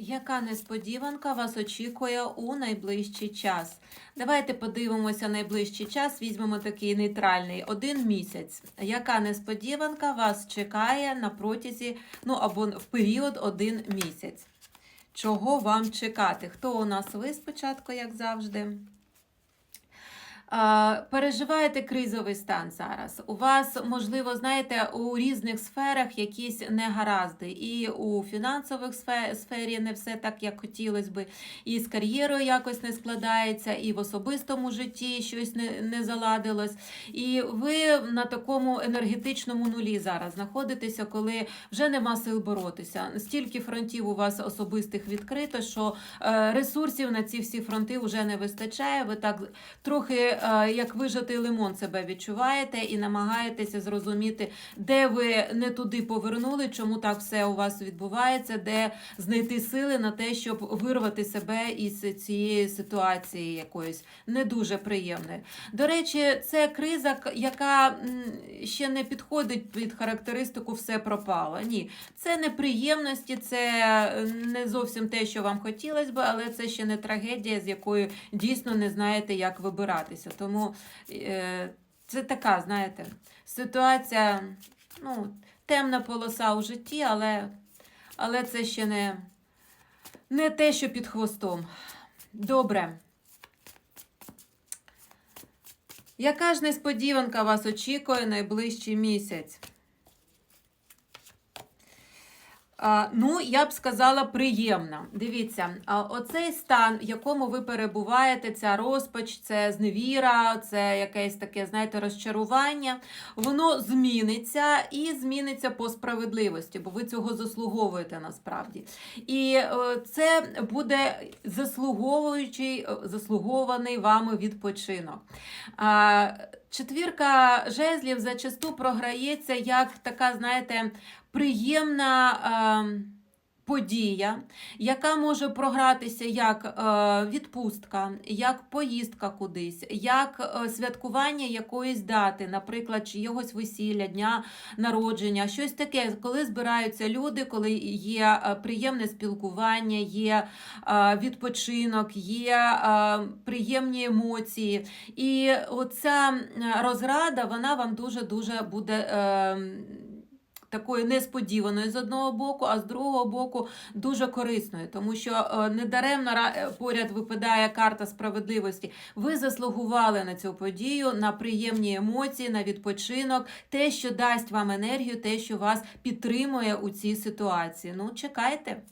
Яка несподіванка вас очікує у найближчий час? Давайте подивимося найближчий час. Візьмемо такий нейтральний один місяць. Яка несподіванка вас чекає на протязі, ну або в період один місяць? Чого вам чекати? Хто у нас ви спочатку, як завжди? Переживаєте кризовий стан зараз. У вас, можливо, знаєте, у різних сферах якісь негаразди. І у фінансових сфері не все так, як хотілося би, і з кар'єрою якось не складається, і в особистому житті щось не, не заладилось. І ви на такому енергетичному нулі зараз знаходитеся, коли вже нема сил боротися. Стільки фронтів у вас особистих відкрито, що е, ресурсів на ці всі фронти вже не вистачає. Ви так трохи як вижатий лимон себе відчуваєте і намагаєтеся зрозуміти, де ви не туди повернули, чому так все у вас відбувається, де знайти сили на те, щоб вирвати себе із цієї ситуації якоїсь не дуже приємної. До речі, це криза, яка ще не підходить під характеристику все пропало. Ні, це неприємності, це е, не зовсім те, що вам хотілося б, але це ще не трагедія, з якою дійсно не знаєте, як вибиратися. Тому е, це така, знаєте, ситуація, ну, темна полоса у житті, але, але це ще не, не те, що під хвостом. Добре. Яка ж несподіванка вас очікує найближчий місяць? А, ну, я б сказала, приємна. Дивіться, оцей стан, в якому ви перебуваєте, ця розпач, це зневіра, це якесь таке, знаєте, розчарування, воно зміниться і зміниться по справедливості, бо ви цього заслуговуєте насправді. І е, це буде заслуговуючий, е, заслугований вами відпочинок. Четвірка жезлів зачасту програється як така, знаєте, приємна е, подія, яка може програтися як е, відпустка, як поїздка кудись, як е, святкування якоїсь дати, наприклад, чиєгось весілля, дня народження, щось таке, коли збираються люди, коли є е, приємне спілкування, є відпочинок, є приємні емоції. І оця розрада, вона вам дуже-дуже буде. Такою несподіваною з одного боку, а з другого боку дуже корисною, тому що е, недаремно е, поряд випадає карта справедливості. Ви заслугували на цю подію, на приємні емоції, на відпочинок, те, що дасть вам енергію, те, що вас підтримує у цій ситуації. Ну, чекайте.